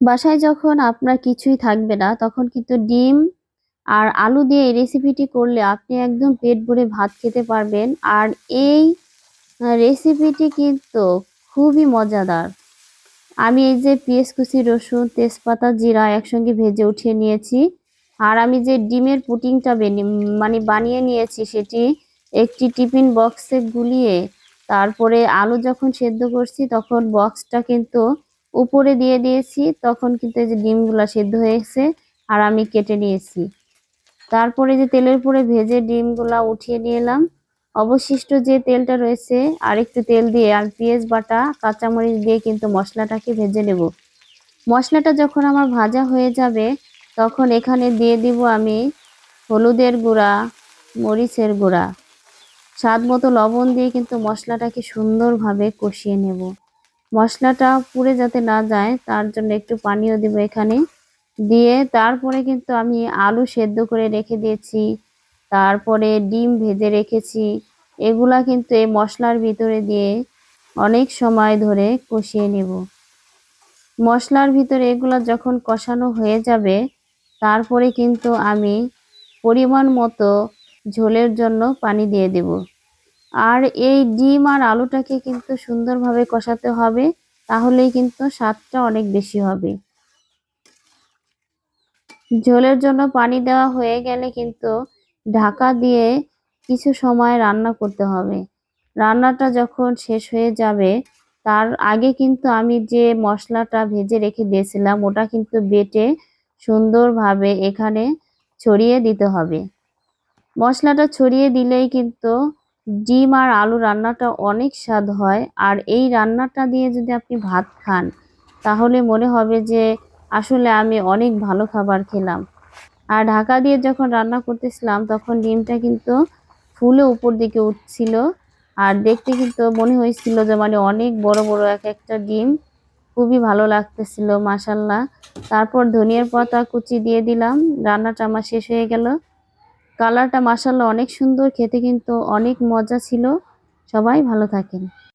বাসায় যখন আপনার কিছুই থাকবে না, তখন কিন্তু ডিম আর আলু দিয়ে এই রেসিপিটি করলে আপনি একদম পেট ভরে ভাত খেতে পারবেন। আর এই রেসিপিটি কিন্তু খুবই মজাদার। আমি এই যে পেঁয়াজ, কুচি, রসুন, তেজপাতা, জিরা একসঙ্গে ভেজে উঠিয়ে নিয়েছি। আর আমি যে ডিমের পুটিংটা মানে বানিয়ে নিয়েছি, সেটি একটি টিফিন বক্সে গুলিয়ে তারপরে আলু যখন সেদ্ধ করছি, তখন বক্সটা কিন্তু উপরে দিয়ে দিয়েছি, তখন কিন্তু এই যে ডিমগুলো সেদ্ধ হয়েছে আর আমি কেটে নিয়েছি। তারপরে যে তেলের পরে ভেজে ডিমগুলা উঠিয়ে নিয়ে এলাম অবশিষ্ট যে তেলটা রয়েছে আর একটু তেল দিয়ে আর পেঁয়াজ বাটা, কাঁচামরিচ দিয়ে কিন্তু মশলাটাকে ভেজে নেব। মশলাটা যখন আমার ভাজা হয়ে যাবে, তখন এখানে দিয়ে দিব আমি হলুদের গুঁড়া, মরিচের গুঁড়া। স্বাদ মতো লবণ দিয়ে কিন্তু মশলাটাকে সুন্দরভাবে কষিয়ে নেব। মশলাটা পুড়ে যাতে না যায়, তার জন্য একটু পানিও দিব এখানে। দিয়ে তারপরে কিন্তু আমি আলু সেদ্ধ করে রেখে দিয়েছি, তারপরে ডিম ভেজে রেখেছি। এগুলা কিন্তু এই মশলার ভিতরে দিয়ে অনেক সময় ধরে কষিয়ে নেব। মশলার ভিতরে এগুলা যখন কষানো হয়ে যাবে, তারপরে কিন্তু আমি পরিমাণ মতো ঝোলের জন্য পানি দিয়ে দেব। আর এই ডিম আর আলুটাকে কিন্তু সুন্দরভাবে কষাতে হবে, তাহলেই কিন্তু স্বাদটা অনেক বেশি হবে। ঝোলের জন্য পানি দেওয়া হয়ে গেলে কিন্তু ঢাকা দিয়ে কিছু সময় রান্না করতে হবে। রান্নাটা যখন শেষ হয়ে যাবে, তার আগে কিন্তু আমি যে মশলাটা ভেজে রেখে দিয়েছিলাম, ওটা কিন্তু বেটে সুন্দরভাবে এখানে ছড়িয়ে দিতে হবে। মশলাটা ছড়িয়ে দিলেই কিন্তু ডিম আর আলু রান্নাটা অনেক স্বাদ হয়। আর এই রান্নাটা দিয়ে যদি আপনি ভাত খান, তাহলে মনে হবে যে আসলে আমি অনেক ভালো খাবার খেলাম। আর ঢাকা দিয়ে যখন রান্না করতেছিলাম, তখন ডিমটা কিন্তু ফুলে উপর দিকে উঠছিল। আর দেখতে কিন্তু মনে হয়েছিল যে মানে অনেক বড় বড় এক একটা ডিম। খুবই ভালো লাগতেছিল মাসাল্লাহ তারপর ধনিয়ার পাতা কুচি দিয়ে দিলাম। রান্নাটা আমার শেষ হয়ে গেল। কালারটা মাসাল্লাহ অনেক সুন্দর খেতে কিন্তু অনেক মজা ছিল। সবাই ভালো থাকেন।